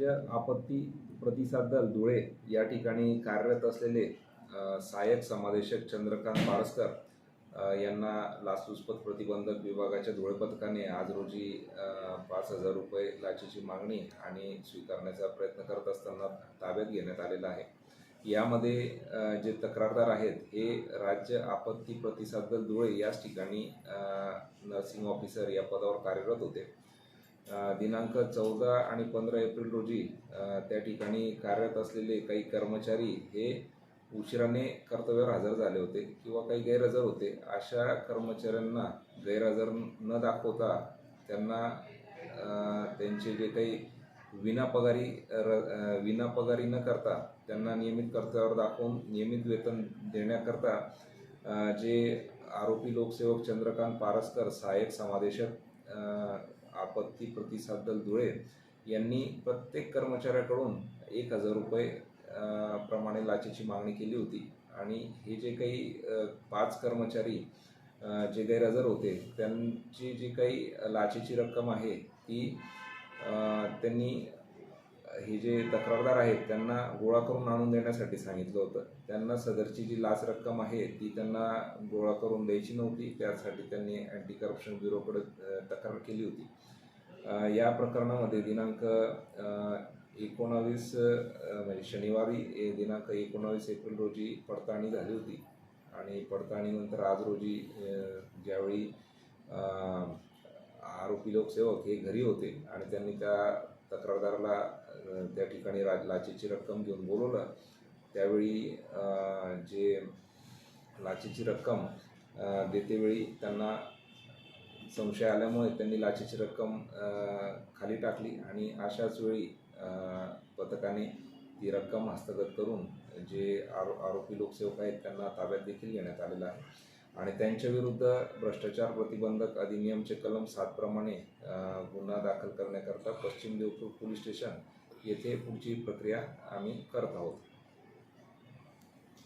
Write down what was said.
राज्य आपत्ती प्रतिसाद दल धुळे या ठिकाणी कार्यरत असलेले सहाय्यक समादेशक चंद्रकांत पारसकर यांना लाचलुचपत प्रतिबंधक विभागाच्या धुळे पथकाने आज रोजी पाच हजार रुपये लाचेची मागणी आणि स्वीकारण्याचा प्रयत्न करत असताना ताब्यात घेण्यात आलेला आहे. यामध्ये जे तक्रारदार आहेत हे राज्य आपत्ती प्रतिसाद दल धुळे याच ठिकाणी नर्सिंग ऑफिसर या पदावर कार्यरत होते. दिनांक चौदा आणि पंधरा एप्रिल रोजी त्या ठिकाणी कार्यरत असलेले काही कर्मचारी हे उशिराने कर्तव्यावर हजर झाले होते किंवा काही गैरहजर होते. अशा कर्मचाऱ्यांना गैरहजर न दाखवता त्यांना त्यांचे जे काही विनापगारी र विनापगारी न करता त्यांना नियमित कर्तव्यावर दाखवून नियमित वेतन देण्याकरता जे आरोपी लोकसेवक चंद्रकांत पारसकर सहाय्यक समादेशक आपत्ती प्रतिसाद दल धुळे यांनी प्रत्येक कर्मचाऱ्याकडून एक हजार रुपये प्रमाणे लाचेची मागणी केली होती. आणि हे जे काही पाच कर्मचारी जे गैरहजर होते त्यांची जी काही लाचेची रक्कम आहे ती त्यांनी हे जे तक्रारदार आहेत त्यांना गोळा करून आणून देण्यासाठी सांगितलं होतं. त्यांना सदरची जी लाच रक्कम आहे ती त्यांना गोळा करून द्यायची नव्हती. त्यासाठी त्यांनी अँटी करप्शन ब्युरोकडे तक्रार केली होती. या प्रकरणामध्ये दिनांक एकोणावीस म्हणजे शनिवारी ए- दिनांक एकोणावीस एप्रिल रोजी पडताळणी झाली होती. आणि पडताळणीनंतर आज रोजी ज्यावेळी आरोपी लोकसेवक हे घरी होते आणि त्यांनी त्या तक्रारदाराला त्या ठिकाणी रा लाचेची रक्कम घेऊन बोलवलं त्यावेळी जे लाचेची रक्कम देतेवेळी त्यांना संशय आल्यामुळे त्यांनी लाचेची रक्कम खाली टाकली आणि अशाच वेळी पथकाने ती रक्कम हस्तगत करून जे आरो आरोपी लोकसेवक आहेत त्यांना ताब्यात देखील घेण्यात आलेलं आहे. आणि त्यांच्याविरुद्ध भ्रष्टाचार प्रतिबंधक अधिनियमचे कलम सातप्रमाणे गुन्हा दाखल करण्याकरता पश्चिम देवपूर पोलीस स्टेशन येथे पुढची प्रक्रिया आम्ही करत आहोत.